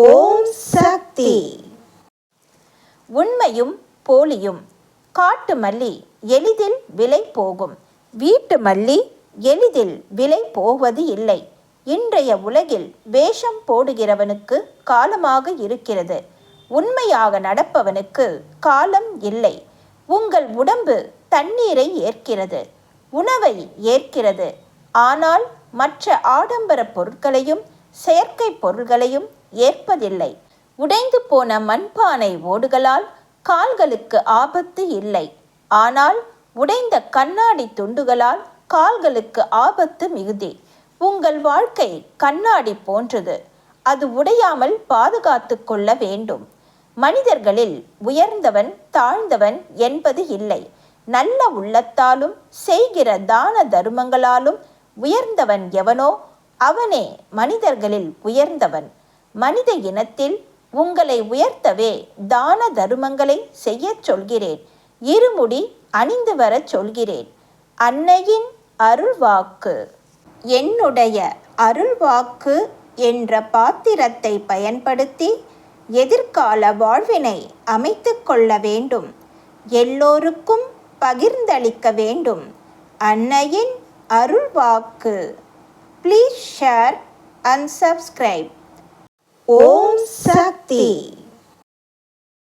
ஓம் சக்தி. உண்மையும் போலியும் காட்டு மல்லி எளிதில் விலை போகும். வீட்டு மல்லி எளிதில் விலை போவது இல்லை. இன்றைய உலகில் வேஷம் போடுகிறவனுக்கு காலமாக இருக்கிறது. உண்மையாக நடப்பவனுக்கு காலம் இல்லை. உங்கள் உடம்பு தண்ணீரை ஏற்கிறது. உணவை ஏற்கிறது. ஆனால் மற்ற ஆடம்பர பொருட்களையும் செயற்கை பொருள்களையும் ஏற்பதில்லை. உடைந்து போன மண்பானை ஓடுகளால் கால்களுக்கு ஆபத்து இல்லை. ஆனால் உடைந்த கண்ணாடி துண்டுகளால் கால்களுக்கு ஆபத்து மிகுதி. உங்கள் வாழ்க்கை கண்ணாடி போன்றது. அது உடையாமல் பாதுகாத்து கொள்ள வேண்டும். மனிதர்களில் உயர்ந்தவன் தாழ்ந்தவன் என்பது இல்லை. நல்ல உள்ளத்தாலும் செய்கிற தான தருமங்களாலும் உயர்ந்தவன் எவனோ அவனே மனிதர்களில் உயர்ந்தவன். மனித இனத்தில் உங்களை உயர்த்தவே தான தருமங்களை செய்யச் சொல்கிறேன். இருமுடி அணிந்து வரச் சொல்கிறேன். அன்னையின் அருள்வாக்கு. என்னுடைய அருள்வாக்கு என்ற பாத்திரத்தை பயன்படுத்தி எதிர்கால வாழ்வினை அமைத்து கொள்ள வேண்டும். எல்லோருக்கும் பகிர்ந்தளிக்க வேண்டும். அன்னையின் அருள்வாக்கு. Please share and subscribe Om Shakti